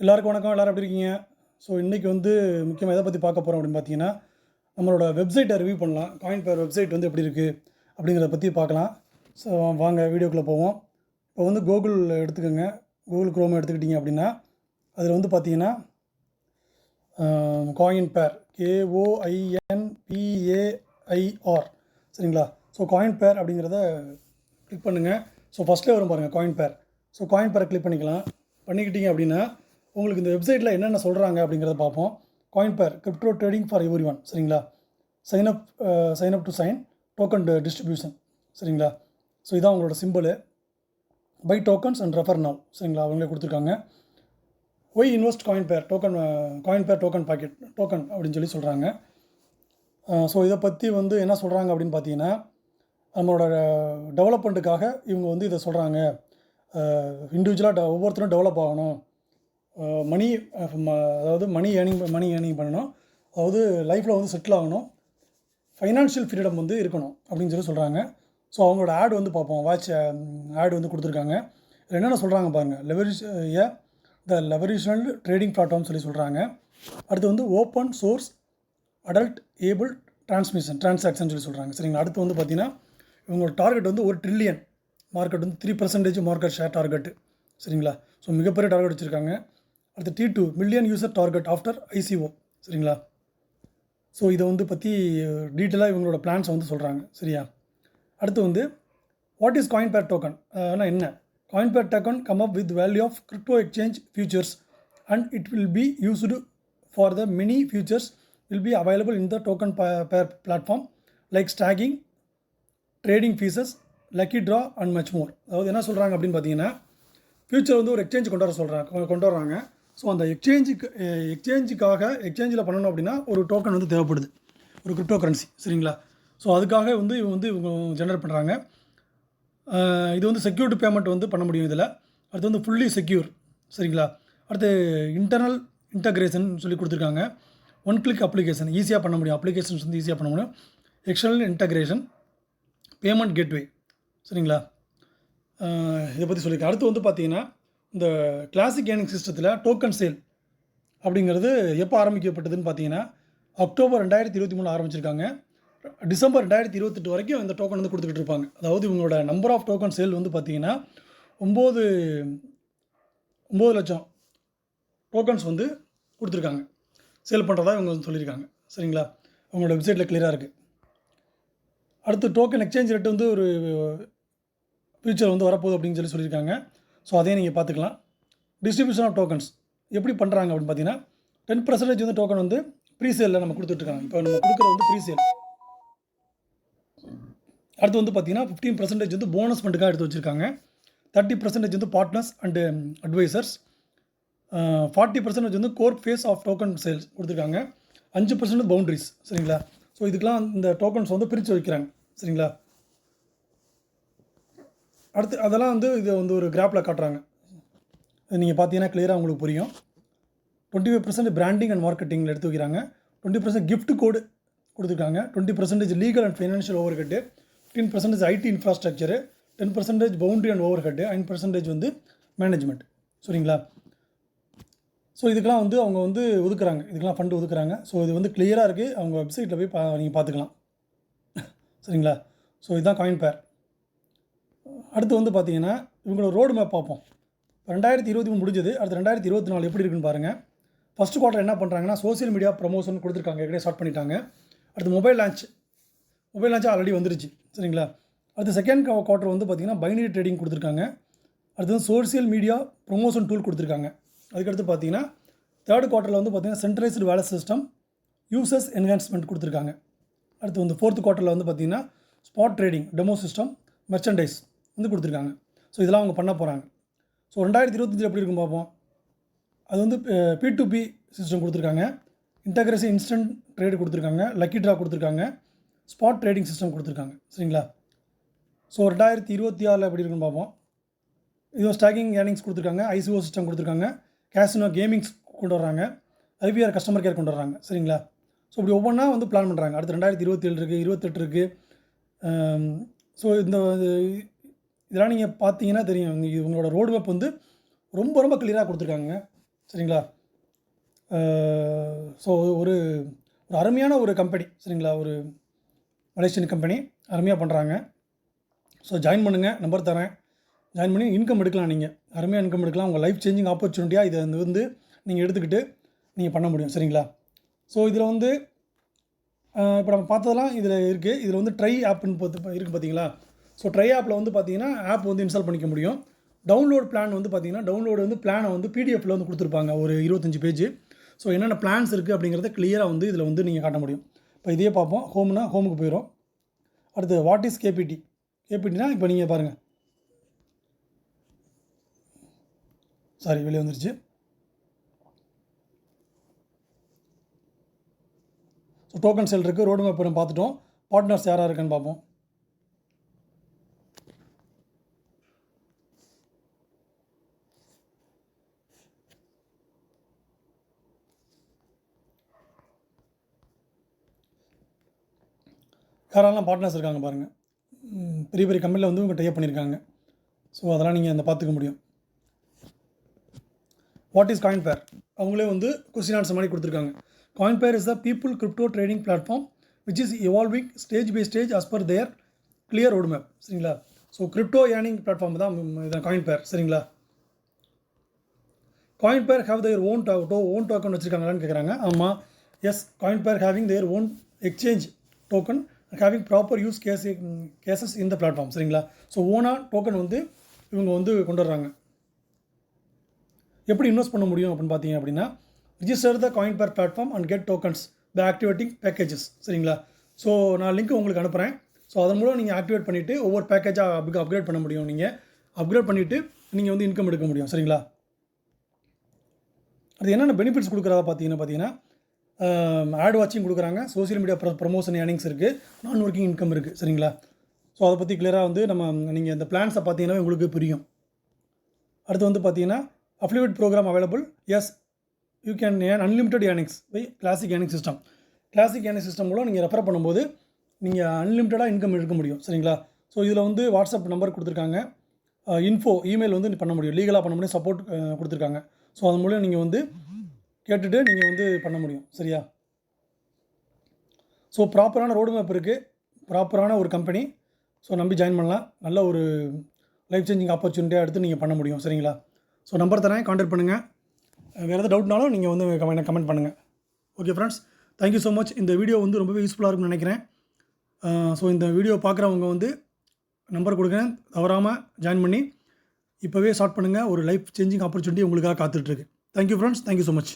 எல்லாருக்கும் வணக்கம். எல்லாரும் எப்படி இருக்கீங்க? ஸோ இன்றைக்கி வந்து முக்கியமாக எதை பற்றி பார்க்க போகிறோம் அப்படின்னு பார்த்தீங்கன்னா நம்மளோட வெப்சைட்டை ரிவ்யூ பண்ணலாம். காயின் பேர் வெப்சைட் வந்து எப்படி இருக்குது அப்படிங்கிறத பற்றி பார்க்கலாம். ஸோ வாங்க வீடியோக்குள்ளே போவோம். இப்போ வந்து கூகுள் எடுத்துக்கோங்க. கூகுள் குரோம் எடுத்துக்கிட்டிங்க அப்படின்னா அதில் வந்து பார்த்தீங்கன்னா காயின் பேர் கேஓஐஎன் பிஏஐஆர் சரிங்களா? ஸோ காயின் பேர் அப்படிங்கிறத கிளிக் பண்ணுங்கள் ஸோ ஃபஸ்ட்டே வரும் பாருங்கள் காயின் பேர் ஸோ காயின் பேரை கிளிக் பண்ணிக்கலாம். பண்ணிக்கிட்டீங்க அப்படின்னா உங்களுக்கு இந்த வெப்சைட்டில் என்னென்ன சொல்கிறாங்க அப்படிங்கிறத பார்ப்போம். Coin pair crypto trading for everyone சரிங்களா sign up sign up to sign token distribution சரிங்களா? ஸோ இதான் உங்களோட simple buy tokens and refer now சரிங்களா? அவங்களே கொடுத்துருக்காங்க. Why invest coin pair token coin pair token pocket token அப்படின்னு சொல்லி சொல்கிறாங்க ஸோ uh, இதை பற்றி வந்து என்ன சொல்கிறாங்க அப்படின்னு பார்த்தீங்கன்னா நம்மளோட uh, டெவலப்மெண்ட்டுக்காக இவங்க வந்து இதை சொல்கிறாங்க இண்டிவிஜுவலாக uh, ஒவ்வொருத்தரும் டெவலப் ஆகணும். மணி அதாவது மணி ஏர்னிங் மணி ஏர்னிங் பண்ணணும். அதாவது லைஃப்பில் வந்து செட்டில் ஆகணும். ஃபைனான்ஷியல் ஃப்ரீடம் வந்து இருக்கணும் அப்படின்னு சொல்லி சொல்கிறாங்க ஸோ அவங்களோட ஆட் வந்து பார்ப்போம். வாட்ச் ஆட் வந்து கொடுத்துருக்காங்க. என்னென்ன சொல்கிறாங்க பாருங்கள் லெவரிஷ் ஏ த லெவரிஷனல் ட்ரேடிங் பிளாட்ஃபார்ம் சொல்லி சொல்கிறாங்க அடுத்து வந்து open source auditable transmission transaction சொல்லி சொல்கிறாங்க சரிங்களா? அடுத்து வந்து பார்த்தீங்கன்னா இவங்களோட டார்கெட் வந்து ஒரு ட்ரில்லியன் மார்க்கெட் வந்து three percentage market share target சரிங்களா? ஸோ மிகப்பெரிய டார்கெட் வச்சுருக்காங்க. அடுத்து T two million user target after ICO சரிங்களா? ஸோ இதை வந்து பற்றி டீட்டெயிலாக இவங்களோட பிளான்ஸை வந்து சொல்கிறாங்க சரியா? அடுத்து வந்து what is coin pair token ஆனால் என்ன? Coin pair token come up with value of crypto exchange futures and it will be used for the mini futures will be available in the token pair platform like staking trading fees lucky draw and much more அதாவது என்ன சொல்கிறாங்க அப்படின்னு பார்த்தீங்கன்னா future வந்து ஒரு exchange கொண்டு வர சொல்கிறாங்க கொண்டு வராங்க ஸோ அந்த எக்ஸ்சேஞ்சுக்கு எக்ஸ்சேஞ்சுக்காக எக்ஸ்சேஞ்சில் பண்ணணும் அப்படின்னா ஒரு டோக்கன் வந்து தேவைப்படுது. ஒரு கிரிப்டோ கரன்சி சரிங்களா? ஸோ அதுக்காக வந்து இவங்க வந்து இவங்க ஜென்ரேட் பண்ணுறாங்க இது வந்து செக்யூர்டு பேமெண்ட் வந்து பண்ண முடியும் இதில். அடுத்து வந்து ஃபுல்லி செக்யூர் சரிங்களா? அடுத்து இன்டர்னல் இன்டகிரேஷன் சொல்லி கொடுத்துருக்காங்க. ஒன் கிளிக் அப்ளிகேஷன் ஈஸியாக பண்ண முடியும். அப்ளிகேஷன்ஸ் வந்து ஈஸியாக பண்ண முடியும். எக்ஸ்டர்னல் இன்டகிரேஷன் பேமெண்ட் கேட்வே சரிங்களா? இதை பற்றி சொல்லியிருக்கேன். அடுத்து வந்து பார்த்தீங்கன்னா இந்த கிளாசிக் ஏர்னிங் சிஸ்டத்தில் டோக்கன் சேல் அப்படிங்கிறது எப்போ ஆரம்பிக்கப்பட்டதுன்னு பார்த்தீங்கன்னா அக்டோபர் ரெண்டாயிரத்தி இருபத்தி மூணு ஆரம்பிச்சிருக்காங்க. டிசம்பர் ரெண்டாயிரத்தி இருபத்தெட்டு வரைக்கும் இந்த டோக்கன் வந்து கொடுத்துக்கிட்டு இருப்பாங்க. அதாவது இவங்களோட நம்பர் ஆஃப் டோக்கன் சேல் வந்து பார்த்தீங்கன்னா ஒம்பது ஒம்பது லட்சம் டோக்கன்ஸ் வந்து கொடுத்துருக்காங்க. சேல் பண்ணுறதா இவங்க வந்து சொல்லியிருக்காங்க. சரிங்களா? அவங்களோட வெப்சைட்டில் கிளியராக இருக்குது அடுத்து டோக்கன் எக்ஸ்சேஞ்ச் ரேட் வந்து ஒரு ஃபியூச்சர் வந்து வரப்போகுது அப்படின்னு சொல்லி சொல்லியிருக்காங்க. ஸோ அதையும் நீங்கள் பார்த்துக்கலாம். டிஸ்ட்ரிபியூஷன் ஆஃப் டோக்கன்ஸ் எப்படி பண்ணுறாங்க அப்படின்னு பார்த்தீங்கன்னா டென் பர்சன்டேஜ் வந்து டோக்கன் வந்து ப்ரீ சேலில் நம்ம கொடுத்துட்ருக்காங்க இப்போ நம்ம கொடுக்குறது வந்து ப்ரீ சேல் அடுத்து வந்து பார்த்தீங்கன்னா ஃபிஃப்டீன் பர்சன்டேஜ் வந்து போனஸ் ஃபண்டுக்காக எடுத்து வச்சுருக்காங்க. தேர்ட்டி பர்சன்டேஜ் வந்து partners and advisors forty percentage வந்து core phase of token sales கொடுத்துருக்காங்க. அஞ்சு பர்சன்ட் பவுண்ட்ரிஸ் சரிங்களா? ஸோ இதுக்கெலாம் இந்த டோக்கன்ஸ் வந்து பிரித்து வைக்கிறாங்க சரிங்களா? அடுத்து அதெல்லாம் வந்து இதை வந்து ஒரு கிராப்பில் காட்டுறாங்க. நீங்கள் பார்த்தீங்கன்னா கிளியராக உங்களுக்கு புரியும். Twenty five percent branding and மார்க்கெட்டிங்கில் எடுத்து வைக்கிறாங்க. டுவெண்ட்டி பர்சன்ட் கிஃப்ட் கோடு கொடுத்துருக்காங்க. Twenty percentage legal and financial overhead fifteen percentage IT infrastructure ten percentage boundary and overhead and percentage வந்து மேனேஜ்மெண்ட் சரிங்களா? ஸோ இதுக்கெலாம் வந்து அவங்க வந்து ஒதுக்குறாங்க. இதுக்கெல்லாம் ஃபண்டு ஒதுக்குறாங்க. ஸோ இது வந்து கிளியராக இருக்குது அவங்க வெப்சைட்டில் போய் பா நீங்கள் பார்த்துக்கலாம். சரிங்களா? ஸோ இதுதான் காயின் பேர் அடுத்து வந்து பார்த்தீங்கன்னா இவங்களோட ரோடு மேப் பார்ப்போம். ரெண்டாயிரத்தி இருபத்தி மூணு முடிஞ்சது. அடுத்து ரெண்டாயிரத்தி இருபத்தி நாலு எப்படி இருக்குன்னு பாருங்கள் ஃபஸ்ட் குவார்ட்டர் என்ன பண்ணுறாங்கன்னா சோசியல் மீடியா ப்ரமோஷன் கொடுத்துருக்காங்க. ஏற்கனவே ஸ்டார்ட் பண்ணிட்டாங்க. அடுத்து mobile launch mobile launch already வந்துருச்சு. சரிங்களா? அடுத்து செகண்ட் குவார்ட்டர் வந்து பார்த்திங்கன்னா பைனரி ட்ரேடிங் கொடுத்துருக்காங்க. அடுத்து வந்து சோசியல் மீடியா ப்ரொமோஷன் டூல் கொடுத்துருக்காங்க. அதுக்கடுத்து பார்த்தீங்கன்னா தேர்ட் குவார்ட்டரில் வந்து பார்த்திங்கன்னா சென்ட்ரலைஸ்டு வேலை சிஸ்டம் யூசர்ஸ் என்ஹான்ஸ்மெண்ட் கொடுத்துருக்காங்க. அடுத்து வந்து ஃபோர்த் குவார்ட்டரில் வந்து பார்த்திங்கன்னா spot trading demo system merchandise வந்து கொடுத்துருக்காங்க. ஸோ இதெல்லாம் அவங்க பண்ண போகிறாங்க ஸோ ரெண்டாயிரத்தி இருபத்தஞ்சில் எப்படி இருக்கும் பார்ப்போம். அது வந்து பி டு பி சிஸ்டம் கொடுத்துருக்காங்க. இன்டகிரசி இன்ஸ்டன்ட் ட்ரேடு கொடுத்துருக்காங்க. லக்கி ட்ரா கொடுத்துருக்காங்க. ஸ்பாட் ட்ரேடிங் சிஸ்டம் கொடுத்துருக்காங்க. சரிங்களா? ஸோ ரெண்டாயிரத்தி இருபத்தி ஆறில் எப்படி இருக்குன்னு பார்ப்போம். இது ஸ்டாக்கிங் ஏர்னிங்ஸ் கொடுத்துருக்காங்க. ஐசிஓ சிஸ்டம் கொடுத்துருக்காங்க. கேசினோ கேமிங்ஸ் கொண்டு வர்றாங்க. ஐபிஆர் கஸ்டமர் கேர் கொண்டு வர்றாங்க. சரிங்களா? ஸோ இப்படி ஒவ்வொன்றா வந்து பிளான் பண்ணுறாங்க அடுத்து ரெண்டாயிரத்தி இருபத்தி ஏழு இருக்குது இருபத்தெட்டு இருக்குது ஸோ இந்த இதெல்லாம் நீங்கள் பார்த்தீங்கன்னா தெரியும். இவங்களோட ரோடு மேப் வந்து ரொம்ப ரொம்ப கிளியராக கொடுத்துருக்காங்க. சரிங்களா? ஸோ ஒரு ஒரு அருமையான ஒரு கம்பெனி சரிங்களா? ஒரு மலேசியன் கம்பெனி அருமையாக பண்ணுறாங்க ஸோ ஜாயின் பண்ணுங்கள் நம்பர் தரேன். ஜாயின் பண்ணி இன்கம் எடுக்கலாம் நீங்கள் அருமையாக இன்கம் எடுக்கலாம். உங்கள் லைஃப் சேஞ்சிங் ஆப்பர்ச்சுனிட்டியாக இதை வந்து வந்து நீங்கள் எடுத்துக்கிட்டு நீங்கள் பண்ண முடியும். சரிங்களா? ஸோ இதில் வந்து இப்போ நம்ம பார்த்ததெல்லாம் இதில் இருக்குது இதில் வந்து ட்ரை ஆப்னு பார்த்து இருக்குது பார்த்தீங்களா ஸோ ட்ரை ஆப்பில் வந்து பார்த்தீங்கன்னா ஆப் வந்து இன்ஸ்டால் பண்ணிக்க முடியும். டவுன்லோட் பிளான் வந்து பார்த்தீங்கன்னா டவுன்லோடு வந்து பிளானை வந்து பிடிஎஃப்பில் வந்து கொடுத்துருப்பாங்க ஒரு இருபத்தஞ்சி பேஜ் ஸோ என்னென்ன பிளான்ஸ் இருக்குது அப்படிங்கிறத கிளியராக வந்து இதில் வந்து நீங்கள் காட்ட முடியும். இப்போ இதையே பார்ப்போம் ஹோம்னா ஹோமுக்கு போயிடும் அடுத்து வாட் இஸ் கேபிடி கேபிடினா இப்போ நீங்கள் பாருங்கள் சாரி வெளியே வந்துருச்சு. ஸோ டோக்கன் செல் இருக்குது ரோடு மேப் பார்த்துட்டோம். பார்ட்னர்ஸ் யாராக இருக்குன்னு பார்ப்போம் யாரெல்லாம் பார்ட்னர்ஸ் இருக்காங்க பாருங்கள் பெரிய பெரிய கம்பெனியில் வந்து உங்கள் டைப் பண்ணியிருக்காங்க ஸோ அதெல்லாம் நீங்கள் அந்த பார்த்துக்க முடியும். வாட் இஸ் காயின் பேர் அவங்களே வந்து கொஸ்டின் ஆன்சர் மாதிரி கொடுத்துருக்காங்க. Coin pair is the people crypto trading platform which is evolving stage by stage as per their clear road map சரிங்களா? ஸோ கிரிப்டோ ஏர்னிங் பிளாட்ஃபார்ம் தான் இதான் காயின் பேர் சரிங்களா? Coin pair have their own to own token வச்சுருக்காங்களான்னு கேட்குறாங்க ஆமாம் yes coin pair having their own exchange token having proper use case cases இந்த platform சரிங்களா? So ஓனாக டோக்கன் வந்து இவங்க வந்து கொண்டு வர்றாங்க எப்படி இன்வெஸ்ட் பண்ண முடியும் அப்படின்னு பார்த்தீங்க அப்படின்னா register the coin pair platform and get tokens the activating packages சரிங்களா? ஸோ நான் லிங்க் உங்களுக்கு அனுப்புகிறேன் ஸோ அதன் மூலம் நீங்கள் ஆக்டிவேட் பண்ணிவிட்டு ஒவ்வொரு பேக்கேஜாக அப் அப்கிரேட் பண்ண முடியும். நீங்கள் அப்கிரேட் பண்ணிவிட்டு நீங்கள் வந்து இன்கம் எடுக்க முடியும் சரிங்களா? அது என்னென்ன பெனிஃபிட்ஸ் கொடுக்குறதா பார்த்தீங்கன்னா பார்த்தீங்கன்னா ஆட் வாட்சிங் கொடுக்குறாங்க. சோஷியல் மீடியா ப்ர ப்ரொமோஷன் ஏர்னிங்ஸ் இருக்குது நான் ஒர்க்கிங் இன்கம் இருக்குது சரிங்களா? ஸோ அதை பற்றி கிளியராக வந்து நம்ம நீங்கள் இந்த பிளான்ஸை பார்த்தீங்கன்னா உங்களுக்கு புரியும். அடுத்து வந்து பார்த்தீங்கன்னா affiliate program available yes you can earn unlimited earnings by classic earning system classic earning system மூலம் நீங்கள் ரெஃபர் பண்ணும்போது நீங்கள் அன்லிமிட்டடாக இன்கம் எடுக்க முடியும் சரிங்களா? ஸோ இதில் வந்து வாட்ஸ்அப் நம்பர் கொடுத்துருக்காங்க. இன்ஃபோ இமெயில் வந்து பண்ண முடியும். லீகலாக பண்ண முடியும் சப்போர்ட் கொடுத்துருக்காங்க. ஸோ அது மூலம் நீங்கள் வந்து கேட்டுட்டு நீங்கள் வந்து பண்ண முடியும். சரியா? ஸோ ப்ராப்பரான ரோடு மேப் இருக்குது ப்ராப்பரான ஒரு கம்பெனி ஸோ நம்பி ஜாயின் பண்ணலாம். நல்ல ஒரு லைஃப் சேஞ்சிங் ஆப்பர்ச்சுனிட்டியாக எடுத்து நீங்கள் பண்ண முடியும். சரிங்களா? ஸோ நம்பர் தரேன். காண்டாக்ட் பண்ணுங்கள் வேறு எதாவது டவுட்னாலும் நீங்கள் வந்து கமெண்ட் கமெண்ட் பண்ணுங்கள் okay friends thank you so much இந்த வீடியோ வந்து ரொம்பவே யூஸ்ஃபுல்லாக இருக்கும்னு நினைக்கிறேன். ஸோ இந்த வீடியோ பார்க்குறவங்க வந்து நம்பர் கொடுக்குறேன். தவறாமல் ஜாயின் பண்ணி இப்போவே ஸ்டார்ட் பண்ணுங்கள் ஒரு லைஃப் சேஞ்சிங் ஆப்பர்ச்சுனிட்டி உங்களுக்காக காத்துட்ருக்கு thank you friends thank you so much